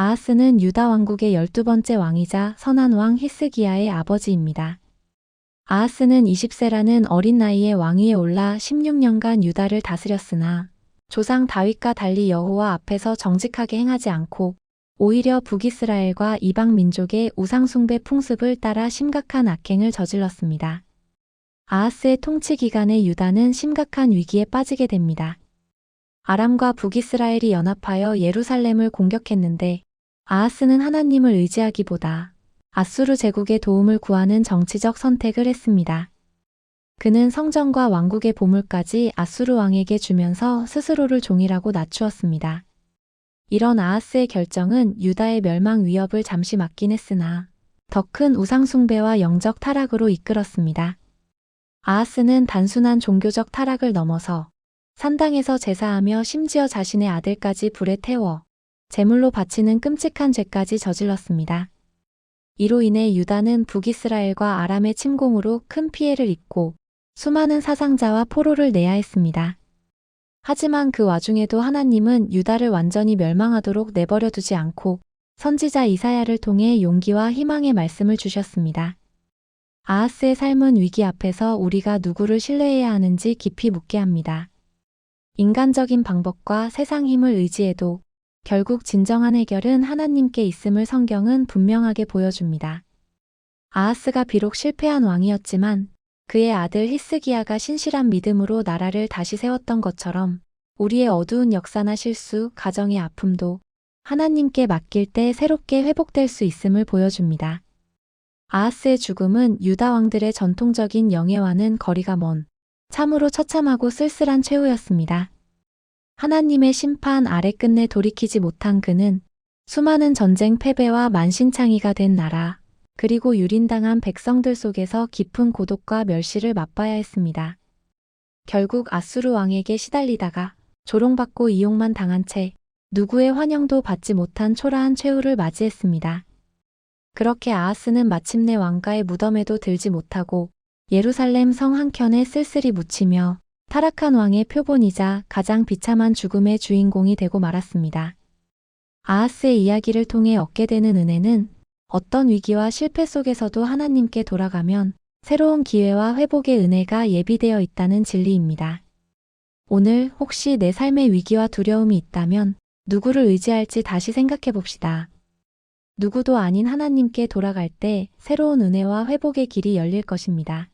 아하스는 유다 왕국의 12번째 왕이자 선한 왕 히스기야의 아버지입니다. 아하스는 20세라는 어린 나이에 왕위에 올라 16년간 유다를 다스렸으나 조상 다윗과 달리 여호와 앞에서 정직하게 행하지 않고 오히려 북이스라엘과 이방 민족의 우상숭배 풍습을 따라 심각한 악행을 저질렀습니다. 아하스의 통치 기간에 유다는 심각한 위기에 빠지게 됩니다. 아람과 북이스라엘이 연합하여 예루살렘을 공격했는데 아하스는 하나님을 의지하기보다 아수르 제국의 도움을 구하는 정치적 선택을 했습니다. 그는 성전과 왕국의 보물까지 아수르 왕에게 주면서 스스로를 종이라고 낮추었습니다. 이런 아하스의 결정은 유다의 멸망 위협을 잠시 막긴 했으나 더 큰 우상숭배와 영적 타락으로 이끌었습니다. 아하스는 단순한 종교적 타락을 넘어서 산당에서 제사하며 심지어 자신의 아들까지 불에 태워 제물로 바치는 끔찍한 죄까지 저질렀습니다. 이로 인해 유다는 북이스라엘과 아람의 침공으로 큰 피해를 입고 수많은 사상자와 포로를 내야 했습니다. 하지만 그 와중에도 하나님은 유다를 완전히 멸망하도록 내버려 두지 않고 선지자 이사야를 통해 용기와 희망의 말씀을 주셨습니다. 아하스의 삶은 위기 앞에서 우리가 누구를 신뢰해야 하는지 깊이 묻게 합니다. 인간적인 방법과 세상 힘을 의지해도 결국 진정한 해결은 하나님께 있음을 성경은 분명하게 보여줍니다. 아하스가 비록 실패한 왕이었지만 그의 아들 히스기야가 신실한 믿음으로 나라를 다시 세웠던 것처럼 우리의 어두운 역사나 실수, 가정의 아픔도 하나님께 맡길 때 새롭게 회복될 수 있음을 보여줍니다. 아하스의 죽음은 유다 왕들의 전통적인 영예와는 거리가 먼 참으로 처참하고 쓸쓸한 최후였습니다. 하나님의 심판 아래 끝내 돌이키지 못한 그는 수많은 전쟁 패배와 만신창이가 된 나라, 그리고 유린당한 백성들 속에서 깊은 고독과 멸시를 맛봐야 했습니다. 결국 아수르 왕에게 시달리다가 조롱받고 이용만 당한 채 누구의 환영도 받지 못한 초라한 최후를 맞이했습니다. 그렇게 아하스는 마침내 왕가의 무덤에도 들지 못하고 예루살렘 성 한켠에 쓸쓸히 묻히며 타락한 왕의 표본이자 가장 비참한 죽음의 주인공이 되고 말았습니다. 아하스의 이야기를 통해 얻게 되는 은혜는 어떤 위기와 실패 속에서도 하나님께 돌아가면 새로운 기회와 회복의 은혜가 예비되어 있다는 진리입니다. 오늘 혹시 내 삶의 위기와 두려움이 있다면 누구를 의지할지 다시 생각해 봅시다. 누구도 아닌 하나님께 돌아갈 때 새로운 은혜와 회복의 길이 열릴 것입니다.